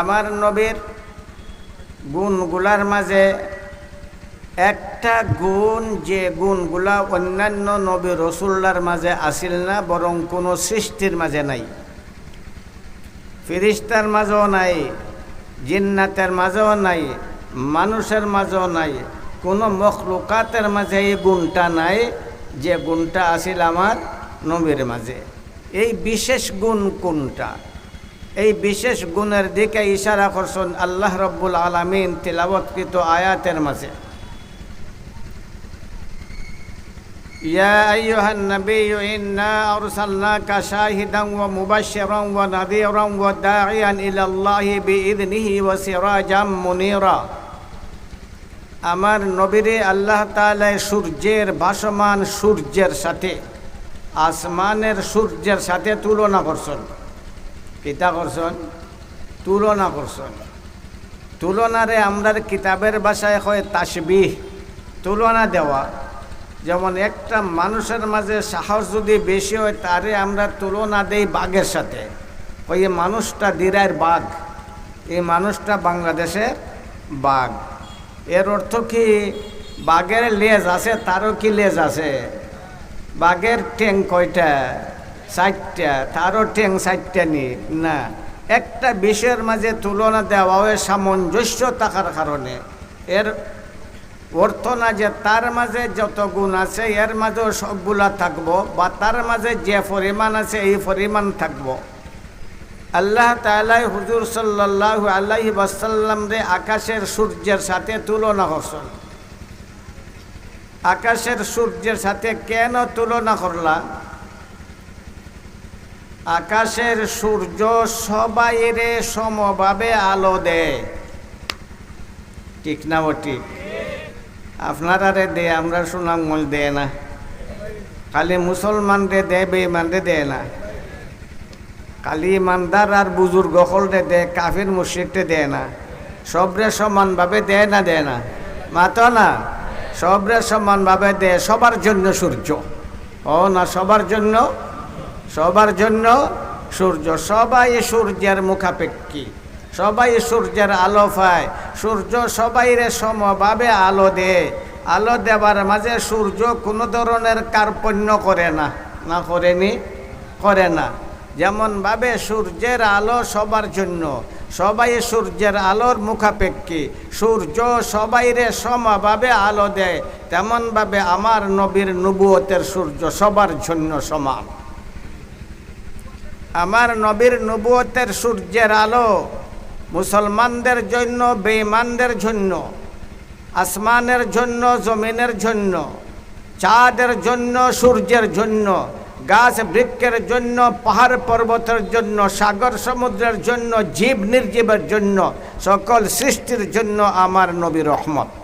আমার নবীর গুণগুলার মাঝে একটা গুণ যে গুণগুলা অন্যান্য নবী রসুল্লার মাঝে আসিল না, বরং কোনো সৃষ্টির মাঝে নাই। ফিরিস্তার মাঝেও নাই, জিন্নাতের মাঝেও নাই, মানুষের মাঝেও নাই, কোনো মখলুকাতের মাঝে এই গুণটা নাই যে গুণটা আসিল আমার নবীর মাঝে। এই বিশেষ গুণ কোনটা? এই বিশেষ গুণের দিকে ইশারা করছেন আল্লাহ রব্বুল আলমিন তিলাবৎকৃত আয়াতের মাঝে يا أيها النبي إنا أرسلناك شاهدا ومبشرا ونذيرا وداعيا إلى الله بإذنه وسراجا منيرا আমার নবীরে আল্লাহ তালায় সূর্যের ভাসমান সূর্যের সাথে আসমানের সূর্যের সাথে তুলনা করছেন কিতা করছেন তুলনা করছেন তুলনারে আমরা কিতাবের ভাষায় হয় তাসবিহ। তুলনা দেওয়া যেমন একটা মানুষের মাঝে সাহস যদি বেশি হয়, তারে আমরা তুলনা দেই বাঘের সাথে। ওই মানুষটা দিরার বাঘ। এই মানুষটা বাংলাদেশের বাঘ। এর অর্থ কি? বাঘের লেজ আছে, তারও কি লেজ আছে? বাঘের ঠেং কয়টা? ষাটটা তারও ঠেং ষাটটা নি না। একটা বিষয়ের মাঝে তুলনা দেওয়া হয় সামঞ্জস্য থাকার কারণে। এর অর্থ না যে তার মাঝে যত গুণ আছে, এর মাঝেও সবগুলা থাকব বা তার মাঝে যে পরিমাণ আছে, এই পরিমাণ থাকব। আল্লাহ তালাই হুজুর সাল্লাহ আল্লাহি বাসাল্লাম রে আকাশের সূর্যের সাথে তুলনা করছেন। আকাশের সূর্যের সাথে কেন তুলনা করলা? আকাশের সূর্য সবাইরে সমভাবে আলো দেয়। ঠিক না ও ঠিক আপনারারে দে, আমরা সুনামল দেয় না। খালি মুসলমানরে দে বেইমানরে দেয় না। খালি ইমানদার আর বুজুর্গ হলরে দে, কাফির মুশ্রিকতে দেয় না। সবরে সমানভাবে দেয় না দেয় না। মাত না? সবরে সমানভাবে দেয় সবার জন্য সূর্য। ও না, সবার জন্য সবার জন্য সূর্য, সবাই সূর্যের মুখাপেক্ষী। সবাই সূর্যের আলো পায়। সূর্য সবাইরে সমভাবে আলো দেয়। আলো দেবার মাঝে সূর্য কোনো ধরনের কার্পণ্য করে না না করেনি? করে না। যেমনভাবে সূর্যের আলো সবার জন্য। সবাই সূর্যের আলোর মুখাপেক্ষী। সূর্য সবাইরে সমভাবে আলো দেয়। তেমনভাবে আমার নবীর নবুয়তের সূর্য সবার জন্য সমান। আমার নবীর নবুয়তের সূর্যের আলো মুসলমানদের জন্য, বেঈমানদের জন্য, আসমানের জন্য, জমিনের জন্য, চাঁদের জন্য, সূর্যের জন্য, গাছ বৃক্ষের জন্য, পাহাড় পর্বতের জন্য, সাগর সমুদ্রের জন্য, জীব নির্জীবের জন্য, সকল সৃষ্টির জন্য আমার নবী রহমত।